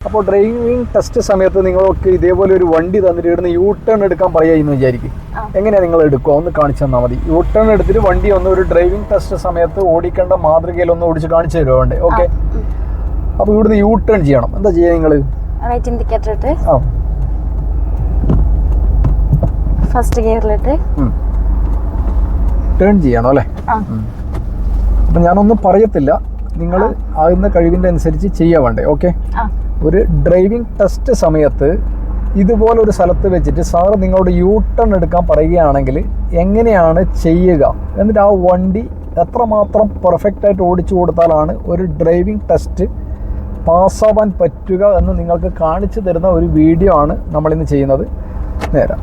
അപ്പോൾ driving test സമയത്ത് നിങ്ങൾക്ക് ഇതേപോലെ ഒരു വണ്ടി തന്നിട്ട് ഇവിടുന്ന് യൂ ടേൺ എടുക്കാൻ പറയുന്നു വിചാരിക്കും. എങ്ങനെയാണ് എങ്ങനെയാ നിങ്ങൾ എടുക്കുക? ഒന്ന് കാണിച്ചു തന്നാൽ മതി. യൂ ടേൺ എടുത്തിട്ട് വണ്ടി ഒന്ന് ഒരു ഡ്രൈവിംഗ് ടെസ്റ്റ് സമയത്ത് ഓടിക്കേണ്ട മാതൃകയിൽ ഒന്ന് ഓടിച്ച് കാണിച്ചു തരുമോ വേണ്ടേ? ഓക്കെ അപ്പോൾ ഇവിടുന്ന് യൂ ടേൺ ചെയ്യണം. എന്താ ചെയ്യുക നിങ്ങൾ ആ. ഫസ്റ്റ് ഗിയറിലിട്ട് ടേൺ ചെയ്യണം അല്ലേ? അപ്പം ഞാനൊന്നും പറയത്തില്ല. നിങ്ങൾ ആകുന്ന കഴിവിന്റെ അനുസരിച്ച് ചെയ്യാൻ വേണ്ടേ? ഓക്കെ ഒരു ഡ്രൈവിംഗ് ടെസ്റ്റ് സമയത്ത് ഇതുപോലൊരു സ്ഥലത്ത് വെച്ചിട്ട് സാർ നിങ്ങളോട് യൂ ടേൺ എടുക്കാൻ പറയുകയാണെങ്കിൽ എങ്ങനെയാണ് ചെയ്യുക? എന്നിട്ട് ആ വണ്ടി എത്രമാത്രം പെർഫെക്റ്റായിട്ട് ഓടിച്ചു കൊടുത്താലാണ് ഒരു ഡ്രൈവിംഗ് ടെസ്റ്റ് പാസ്സാവാൻ പറ്റുക എന്ന് നിങ്ങൾക്ക് കാണിച്ചു തരുന്ന ഒരു വീഡിയോ ആണ് നമ്മളിന്ന് ചെയ്യുന്നത്. നേരെ.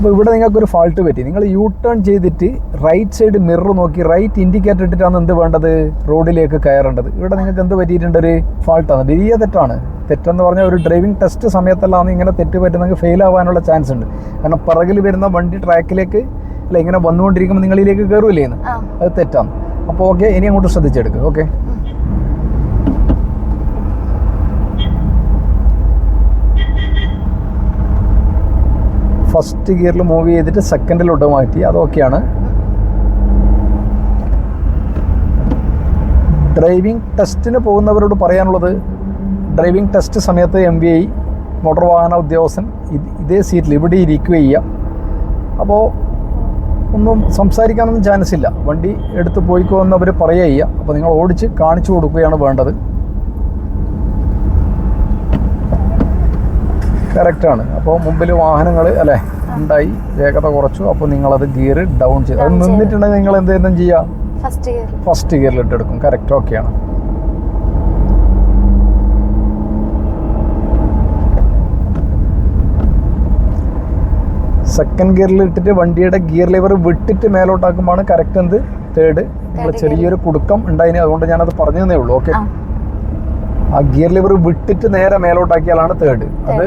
അപ്പോൾ ഇവിടെ നിങ്ങൾക്ക് ഒരു ഫാൾട്ട് പറ്റി. നിങ്ങൾ യൂ ടേൺ ചെയ്തിട്ട് റൈറ്റ് സൈഡ് മിറർ നോക്കി റൈറ്റ് ഇൻഡിക്കേറ്റർ ഇട്ടിട്ടാണ് എന്ത് വേണ്ടത്? റോഡിലേക്ക് കയറേണ്ടത്. ഇവിടെ നിങ്ങൾക്ക് എന്ത് പറ്റിയിട്ടുണ്ട്? ഒരു ഫാൾട്ടാണ് വലിയ തെറ്റാണ്. തെറ്റെന്ന് പറഞ്ഞാൽ ഒരു ഡ്രൈവിംഗ് ടെസ്റ്റ് സമയത്തെല്ലാം ഇങ്ങനെ തെറ്റ് പറ്റുന്നെങ്കിൽ ഫെയിൽ ആവാനുള്ള ചാൻസ് ഉണ്ട്. കാരണം പിറകിൽ വരുന്ന വണ്ടി ട്രാക്കിലേക്ക് അല്ല ഇങ്ങനെ വന്നുകൊണ്ടിരിക്കുമ്പോൾ നിങ്ങളിലേക്ക് കയറൂലേന്ന് അത് തെറ്റാണ്. അപ്പോൾ ഓക്കെ ഇനി അങ്ങോട്ട് ശ്രദ്ധിച്ചെടുക്കുക ഓക്കെ ഫസ്റ്റ് ഗിയറിൽ മൂവ് ചെയ്തിട്ട് സെക്കൻഡിലോട്ട് മാറ്റി അതൊക്കെയാണ് ഡ്രൈവിംഗ് ടെസ്റ്റിന് പോകുന്നവരോട് പറയാനുള്ളത് ഡ്രൈവിംഗ് ടെസ്റ്റ് സമയത്ത് എം വി ഐ മോട്ടോർ വാഹന ഉദ്യോഗസ്ഥൻ ഇതേ സീറ്റിൽ ഇവിടെ ഇരിക്കുക അപ്പോൾ ഒന്നും സംസാരിക്കാനൊന്നും ചാൻസ് ഇല്ല. വണ്ടി എടുത്ത് പോയിക്കോ എന്നവർ പറയുക ചെയ്യുക അപ്പോൾ നിങ്ങൾ ഓടിച്ച് കാണിച്ചു കൊടുക്കുകയാണ് വേണ്ടത്. കറക്റ്റാണ് അപ്പോൾ മുമ്പിൽ വാഹനങ്ങൾ അല്ലേ? ഉണ്ടായി. വേഗത കുറച്ചു. അപ്പോൾ നിങ്ങളത് ഗിയർ ഡൗൺ ചെയ്തു. അത് നിന്നിട്ടുണ്ടെങ്കിൽ നിങ്ങൾ എന്തെങ്കിലും ചെയ്യാം. ഫസ്റ്റ് ഗിയറിൽ ഇട്ടെടുക്കും. കറക്റ്റ് ഓക്കെയാണ് സെക്കൻഡ് ഗിയറിൽ ഇട്ടിട്ട് വണ്ടിയുടെ ഗിയർ ലിവർ വിട്ടിട്ട് മേലോട്ടാക്കുമ്പോൾ കറക്റ്റ് എന്ത്? തേർഡ് നിങ്ങൾ ചെറിയൊരു കുടുക്കം ഉണ്ടായിന് അതുകൊണ്ട് ഞാനത് പറഞ്ഞു തന്നേ ഉള്ളൂ. ഓക്കെ ആ. ഗിയർ ലിവർ വിട്ടിട്ട് നേരെ മേലോട്ടാക്കിയാലാണ് തേർഡ് അത്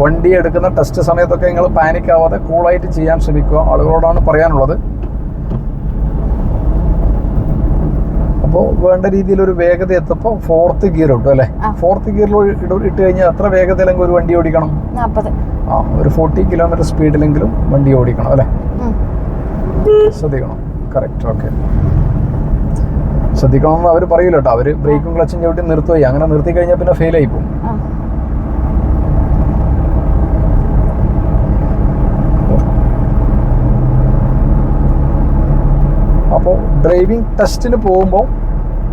വണ്ടി എടുക്കുന്ന ടെസ്റ്റ് സമയത്തൊക്കെ നിങ്ങൾ പാനിക് ആവാതെ കൂളായിട്ട് ചെയ്യാൻ ശ്രമിക്കുക. ആളുകളോടാണ് പറയാനുള്ളത്. അപ്പോൾ വേണ്ട രീതിയിൽ ഒരു വേഗത എത്തുമ്പോൾ ഫോർത്ത് ഗിയർ ഇട്ടു അല്ലേ? ഫോർത്ത് ഗിയറിൽ ഇട്ട് കഴിഞ്ഞാൽ എത്ര വേഗതയിലെങ്കിലും ഒരു വണ്ടി ഓടിക്കണം? ആ ഒരു ഫോർട്ടി കിലോമീറ്റർ സ്പീഡിലെങ്കിലും വണ്ടി ഓടിക്കണം അല്ലേ? ശ്രദ്ധിക്കണം. കറക്റ്റ് ഓക്കെ ശ്രദ്ധിക്കണമെന്ന് അവർ പറയൂല കേട്ടോ അവർ ബ്രേക്കും ക്ലച്ചും ചവിട്ടി നിർത്തുകയും. അങ്ങനെ നിർത്തി കഴിഞ്ഞാൽ പിന്നെ ഫെയിൽ ആയി പോകും ആ അപ്പോൾ ഡ്രൈവിംഗ് ടെസ്റ്റിന് പോകുമ്പോൾ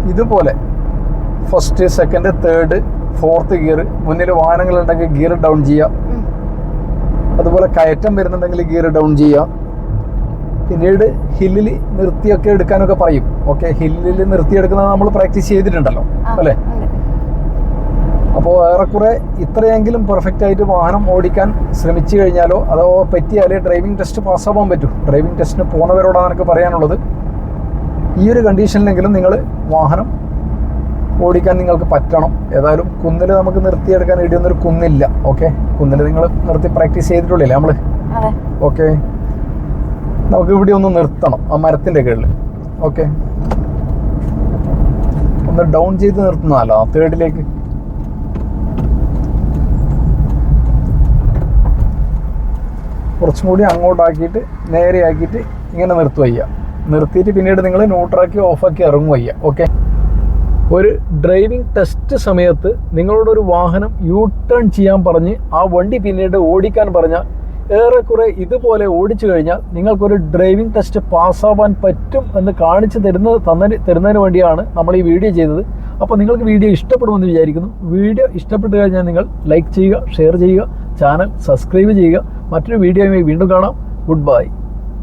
ഇതുപോലെ first second third fourth gear മുന്നിൽ വാഹനങ്ങളുണ്ടെങ്കിൽ ഗിയർ ഡൗൺ ചെയ്യുക. ഉം. അതുപോലെ കയറ്റം വരുന്നുണ്ടെങ്കിൽ ഗിയർ ഡൗൺ ചെയ്യുക. പിന്നീട് ഹില്ലിൽ നിർത്തിയൊക്കെ എടുക്കാനൊക്കെ പറയും. ഓക്കെ ഹില്ലിൽ നിർത്തിയെടുക്കുന്നത് നമ്മൾ പ്രാക്ടീസ് ചെയ്തിട്ടുണ്ടല്ലോ അല്ലേ. അപ്പോൾ ഏറെക്കുറെ ഇത്രയെങ്കിലും പെർഫെക്റ്റ് ആയിട്ട് വാഹനം ഓടിക്കാൻ ശ്രമിച്ചു കഴിഞ്ഞാലോ അതോ പറ്റിയാലേ ഡ്രൈവിംഗ് ടെസ്റ്റ് പാസ്സാവാൻ പറ്റൂ? ഡ്രൈവിംഗ് ടെസ്റ്റിന് പോകുന്നവരോടാണ് എനിക്ക് പറയാനുള്ളത്. ഈ ഒരു കണ്ടീഷനിലെങ്കിലും നിങ്ങൾ വാഹനം ഓടിക്കാൻ നിങ്ങൾക്ക് പറ്റണം. ഏതായാലും കുന്നിൽ നമുക്ക് നിർത്തിയെടുക്കാൻ ഇടിയൊന്നൊരു കുന്നില്ല. ഓക്കെ കുന്നിൽ നിങ്ങൾ നിർത്തി പ്രാക്ടീസ് ചെയ്തിട്ടുള്ളില്ലേ നമ്മൾ ഓക്കെ നമുക്ക് ഇവിടെ ഒന്ന് നിർത്തണം. ആ മരത്തിന്റെ കീഴിൽ ഓക്കെ ഒന്ന് ഡൗൺ ചെയ്ത് നിർത്തുന്നതല്ലോ തേർഡിലേക്ക് കുറച്ചും കൂടി അങ്ങോട്ടാക്കിയിട്ട് നേരെയാക്കിയിട്ട് ഇങ്ങനെ നിർത്തുക ചെയ്യുക നിർത്തിയിട്ട് പിന്നീട് നിങ്ങൾ ന്യൂട്രാക്കി ഓഫാക്കി ഇറങ്ങും വയ്യ ഓക്കെ ഒരു ഡ്രൈവിംഗ് ടെസ്റ്റ് സമയത്ത് നിങ്ങളോട് ഒരു വാഹനം യൂ ടേൺ ചെയ്യാൻ പറഞ്ഞ് ആ വണ്ടി പിന്നീട് ഓടിക്കാൻ പറഞ്ഞാൽ ഏറെക്കുറെ ഇതുപോലെ ഓടിച്ചു കഴിഞ്ഞാൽ നിങ്ങൾക്കൊരു ഡ്രൈവിംഗ് ടെസ്റ്റ് പാസ്സാവാൻ പറ്റും എന്ന് കാണിച്ചു തരുന്നത് തന്നതിന് തരുന്നതിന് വേണ്ടിയാണ് നമ്മൾ ഈ വീഡിയോ ചെയ്തത്. അപ്പോൾ നിങ്ങൾക്ക് വീഡിയോ ഇഷ്ടപ്പെടുമെന്ന് വിചാരിക്കുന്നു. വീഡിയോ ഇഷ്ടപ്പെട്ട് കഴിഞ്ഞാൽ നിങ്ങൾ ലൈക്ക് ചെയ്യുക ഷെയർ ചെയ്യുക ചാനൽ സബ്സ്ക്രൈബ് ചെയ്യുക. മറ്റൊരു വീഡിയോയുമായി വീണ്ടും കാണാം. Good bye